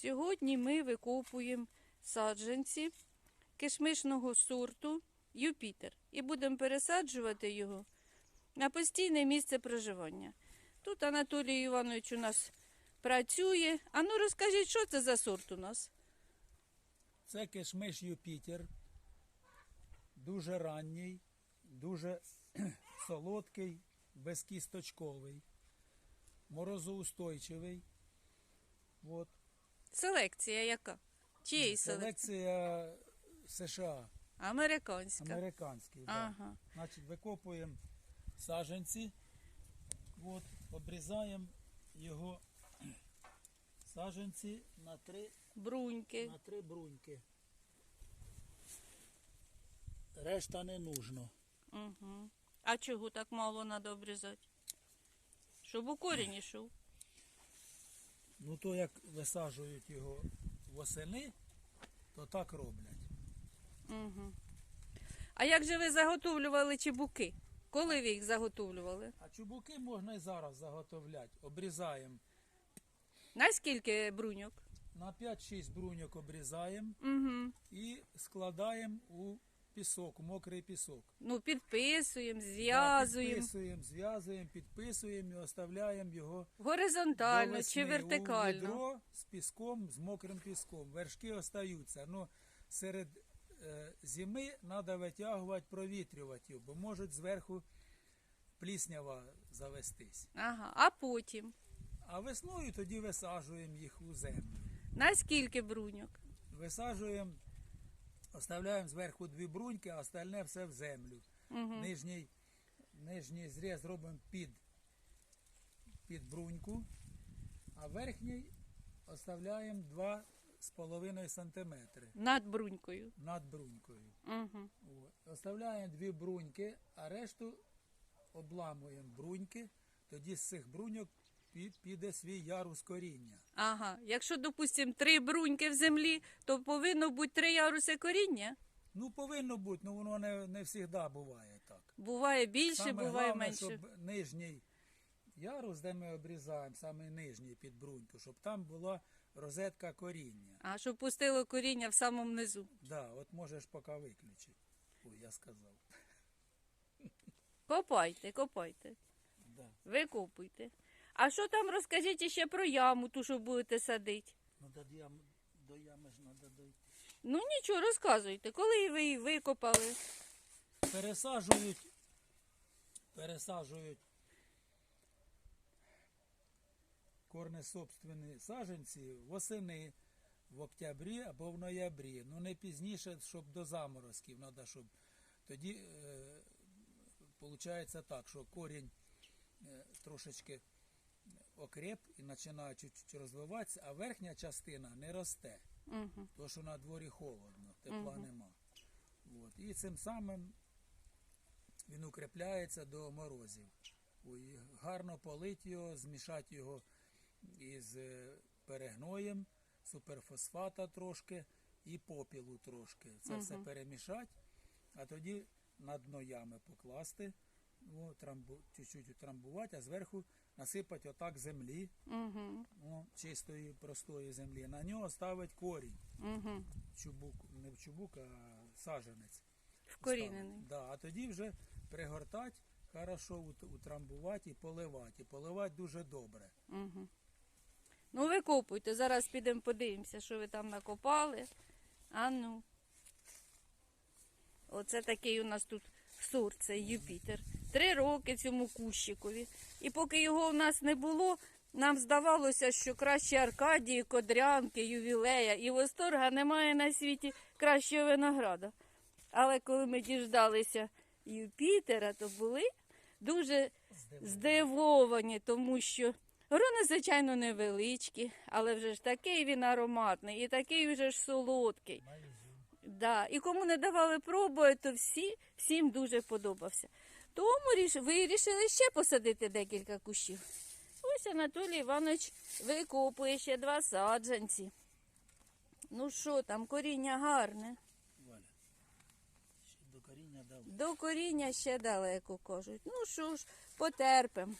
Сьогодні ми викопуємо саджанці кишмишного сорту Юпітер і будемо пересаджувати його на постійне місце проживання. Тут Анатолій Іванович у нас працює. А ну розкажіть, що це за сорт у нас? Це кишмиш Юпітер. Дуже ранній, дуже солодкий, безкісточковий, морозоустойчивий. От. Селекція яка? Чиєї селекція? Селекція США, Американська. американський. Да. Ага. Значить, викопуємо саджанці, от, обрізаємо його саджанці на три Бруньки. На три бруньки. Решта не нужно. Угу. А чого так мало треба обрізати? Щоб у корінь йшов. Ну то як висаджують його восени, то так роблять. Угу. А як же ви заготовлювали чебуки? Коли ви їх заготовлювали? А чубуки можна і зараз заготовляти. Обрізаємо. Наскільки бруньок? На 5-6 бруньок обрізаємо Угу. і складаємо у пісок, мокрий пісок. Ну, підписуємо, зв'язуємо. Підписуємо, зв'язуємо, підписуємо і оставляємо його Горизонтально до весни чи У вертикально. відро з піском, з мокрим піском. Вершки остаються. Ну, серед е, зими треба витягувати, провітрювати його, бо можуть зверху пліснява завестись. Ага. А потім? А весною тоді висаджуємо їх у землю. Наскільки бруньок? Висаджуємо, оставляємо зверху дві бруньки, а остальне все в землю. Угу. Нижній, нижній зріз робимо під, під бруньку, а верхній оставляємо 2,5 см Над брунькою. над брунькою. Угу. От. Оставляємо дві бруньки, а решту обламуємо бруньки, тоді з цих бруньок піде свій ярус коріння. Ага. Якщо, допустимо, три бруньки в землі, то повинно бути три яруси коріння. Ну, повинно бути, ну воно не, не завжди буває так. Буває більше, Саме буває головне, менше. щоб нижній ярус, де ми обрізаємо, саме нижній під бруньку, щоб там була розетка коріння. А щоб пустило коріння в самому низу. Да, от можеш поки виключити. Ой, я сказав. Копайте, копайте, Да. викопуйте. А що там розкажіть ще про яму, ту, що будете садити? Ну, до ями, до ями ж треба дойти. Ну нічого, розказуйте, коли ви її викопали. Пересаджують, пересаджують корнесобственні саджанці восени в октябрі або в ноябрі. Ну не пізніше, щоб до заморозків треба, щоб тоді е, виходить так, що корінь е, трошечки окреп і починає чуть-чуть розвиватися, а верхня частина не росте. Угу. То, що на дворі холодно, тепла Мгм. нема. От. І цим самим він укріпляється до морозів. Ой, гарно полить його, змішати його із е, перегноєм, суперфосфата трошки і попілу трошки. Це все Мгм. перемішати, а тоді на дно ями покласти, о, трамбу, чуть-чуть утрамбувати, а зверху насипати отак землі, Угу. о, чистої, простої землі. На нього ставить корінь Угу. чубук, не в чубук, а саженець. Вкорінений. Да, а тоді вже пригортати, хорошо ут- утрамбувати і поливати. І поливати дуже добре. Угу. Ну, викопуйте, зараз підемо подивимося, що ви там накопали. А ну. Оце такий у нас тут сорт, це Юпітер. Три роки цьому кущикові. І поки його у нас не було, нам здавалося, що краще Аркадії, Кодрянки, ювілея і восторга немає на світі кращого винограда. Але коли ми діждалися Юпітера, то були дуже здивовані, тому що грони, звичайно, невеличкі, але вже ж такий він ароматний і такий вже ж солодкий. Да. І кому не давали пробувати, то всі, всім дуже подобався. Тому ріш, вирішили ще посадити декілька кущів. Ось Анатолій Іванович викопує ще два саджанці. Ну що там, коріння гарне. Валя. Ще до коріння дав. До коріння ще далеко кажуть. Ну що ж, потерпимо.